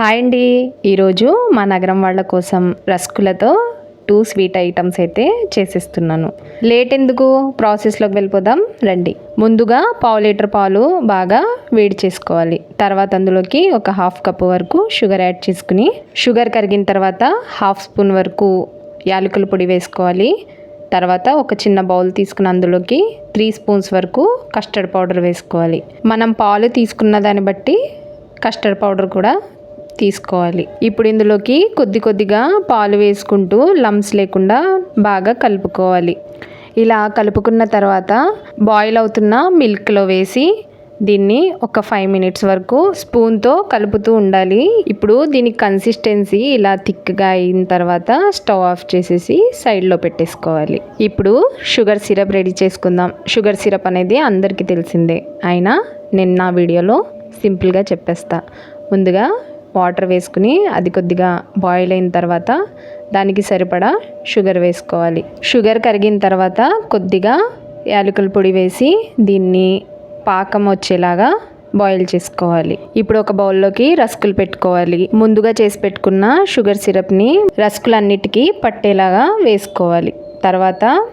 Hi అండి. ఈరోజు మా నగరం వాళ్ళ కోసం రస్కులతో టూ స్వీట్ ఐటమ్స్ అయితే చేసేస్తున్నాను. లేట్ ఎందుకు? ప్రాసెస్లోకి వెళ్ళిపోదాం రండి. ముందుగా పావు లీటర్ పాలు బాగా వేడి చేసుకోవాలి. తర్వాత అందులోకి ఒక హాఫ్ కప్ వరకు షుగర్ యాడ్ చేసుకుని షుగర్ కరిగిన తర్వాత హాఫ్ స్పూన్ వరకు యాలకుల పొడి వేసుకోవాలి. తర్వాత ఒక చిన్న బౌల్ తీసుకుని అందులోకి త్రీ స్పూన్స్ వరకు కస్టర్డ్ పౌడర్ వేసుకోవాలి. మనం పాలు తీసుకున్న దాన్ని బట్టి కస్టర్డ్ పౌడర్ కూడా తీసుకోవాలి. ఇప్పుడు ఇందులోకి కొద్ది కొద్దిగా పాలు వేసుకుంటూ లమ్స్ లేకుండా బాగా కలుపుకోవాలి. ఇలా కలుపుకున్న తర్వాత బాయిల్ అవుతున్న మిల్క్లో వేసి దీన్ని ఒక ఫైవ్ మినిట్స్ వరకు స్పూన్తో కలుపుతూ ఉండాలి. ఇప్పుడు దీని కన్సిస్టెన్సీ ఇలా థిక్గా అయిన తర్వాత స్టవ్ ఆఫ్ చేసేసి సైడ్లో పెట్టేసుకోవాలి. ఇప్పుడు షుగర్ సిరప్ రెడీ చేసుకుందాం. షుగర్ సిరప్ అనేది అందరికీ తెలిసిందే. అయినా నేను నా వీడియోలో సింపుల్గా చెప్పేస్తా. ముందుగా వాటర్ వేసుకుని అది కొద్దిగా బాయిల్ అయిన తర్వాత దానికి సరిపడా షుగర్ వేసుకోవాలి. షుగర్ కరిగిన తర్వాత కొద్దిగా యాలకుల పొడి వేసి దీన్ని పాకం వచ్చేలాగా బాయిల్ చేసుకోవాలి. ఇప్పుడు ఒక బౌల్లోకి రస్కులు పెట్టుకోవాలి. ముందుగా చేసి పెట్టుకున్న షుగర్ సిరప్ని రస్కులన్నిటికీ పట్టేలాగా వేసుకోవాలి. తర్వాత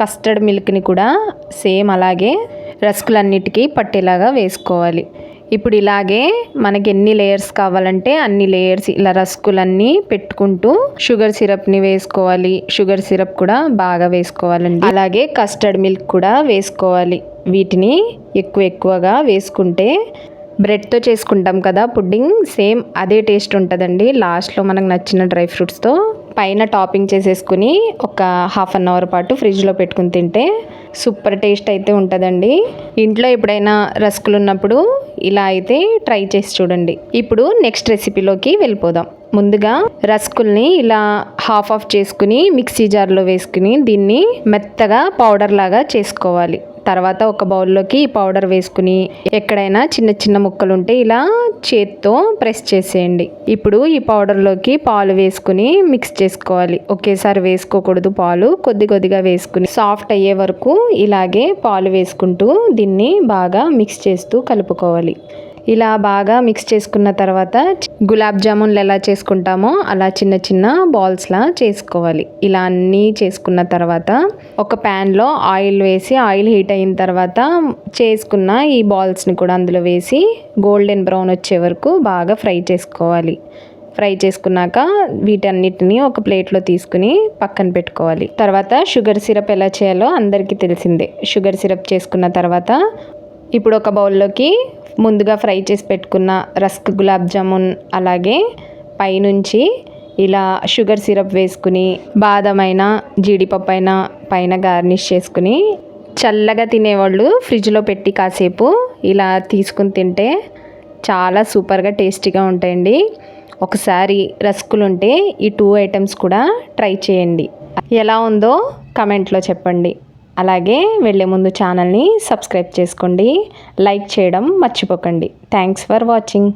కస్టర్డ్ మిల్క్ని కూడా సేమ్ అలాగే రస్కులన్నిటికీ పట్టేలాగా వేసుకోవాలి. ఇప్పుడు ఇలాగే మనకి ఎన్ని లేయర్స్ కావాలంటే అన్ని లేయర్స్ ఇలా రస్కులన్నీ పెట్టుకుంటూ షుగర్ సిరప్ని వేసుకోవాలి. షుగర్ సిరప్ కూడా బాగా వేసుకోవాలండి. అలాగే కస్టర్డ్ మిల్క్ కూడా వేసుకోవాలి. వీటిని ఎక్కువ ఎక్కువగా వేసుకుంటే బ్రెడ్తో చేసుకుంటాం కదా పుడ్డింగ్ సేమ్ అదే టేస్ట్ ఉంటుందండి. లాస్ట్లో మనకు నచ్చిన డ్రై ఫ్రూట్స్తో పైన టాపింగ్ చేసేసుకుని ఒక హాఫ్ అన్ అవర్ పాటు ఫ్రిడ్జ్లో పెట్టుకుని తింటే సూపర్ టేస్ట్ అయితే ఉంటుందండి. ఇంట్లో ఎప్పుడైనా రస్కులు ఉన్నప్పుడు ఇలా అయితే ట్రై చేసి చూడండి. ఇప్పుడు నెక్స్ట్ రెసిపీలోకి వెళ్ళిపోదాం. ముందుగా రస్కుల్ని ఇలా హాఫ్ ఆఫ్ చేసుకుని మిక్సీ జార్లో వేసుకుని దీన్ని మెత్తగా పౌడర్ లాగా చేసుకోవాలి. తర్వాత ఒక బౌల్లోకి ఈ పౌడర్ వేసుకుని ఎక్కడైనా చిన్న చిన్న ముక్కలు ఉంటే ఇలా చేత్తో ప్రెస్ చేసేయండి. ఇప్పుడు ఈ పౌడర్లోకి పాలు వేసుకుని మిక్స్ చేసుకోవాలి. ఒకేసారి వేసుకోకూడదు పాలు. కొద్ది కొద్దిగా వేసుకుని సాఫ్ట్ అయ్యే వరకు ఇలాగే పాలు వేసుకుంటూ దీన్ని బాగా మిక్స్ చేస్తూ కలుపుకోవాలి. ఇలా బాగా మిక్స్ చేసుకున్న తర్వాత గులాబ్ జామున్లు ఎలా చేసుకుంటామో అలా చిన్న చిన్న బాల్స్లా చేసుకోవాలి. ఇలా అన్నీ చేసుకున్న తర్వాత ఒక ప్యాన్లో ఆయిల్ వేసి ఆయిల్ హీట్ అయిన తర్వాత చేసుకున్న ఈ బాల్స్ని కూడా అందులో వేసి గోల్డెన్ బ్రౌన్ వచ్చే వరకు బాగా ఫ్రై చేసుకోవాలి. ఫ్రై చేసుకున్నాక వీటన్నిటిని ఒక ప్లేట్లో తీసుకుని పక్కన పెట్టుకోవాలి. తర్వాత షుగర్ సిరప్ ఎలా చేయాలో అందరికీ తెలిసిందే. షుగర్ సిరప్ చేసుకున్న తర్వాత ఇప్పుడు ఒక బౌల్లోకి ముందుగా ఫ్రై చేసి పెట్టుకున్న రస్క్ గులాబ్ జామున్ అలాగే పైనుంచి ఇలా షుగర్ సిరప్ వేసుకుని బాదమైన జీడిపప్పు అయినా పైన గార్నిష్ చేసుకుని చల్లగా తినేవాళ్ళు ఫ్రిడ్జ్లో పెట్టి కాసేపు ఇలా తీసుకుని తింటే చాలా సూపర్గా టేస్టీగా ఉంటాయండి. ఒకసారి రస్కులు ఉంటే ఈ టూ ఐటమ్స్ కూడా ట్రై చేయండి. ఎలా ఉందో కమెంట్లో చెప్పండి. అలాగే వెళ్ళే ముందు ఛానల్ని సబ్స్క్రైబ్ చేసుకోండి లైక్ చేయడం మర్చిపోకండి. Thanks for watching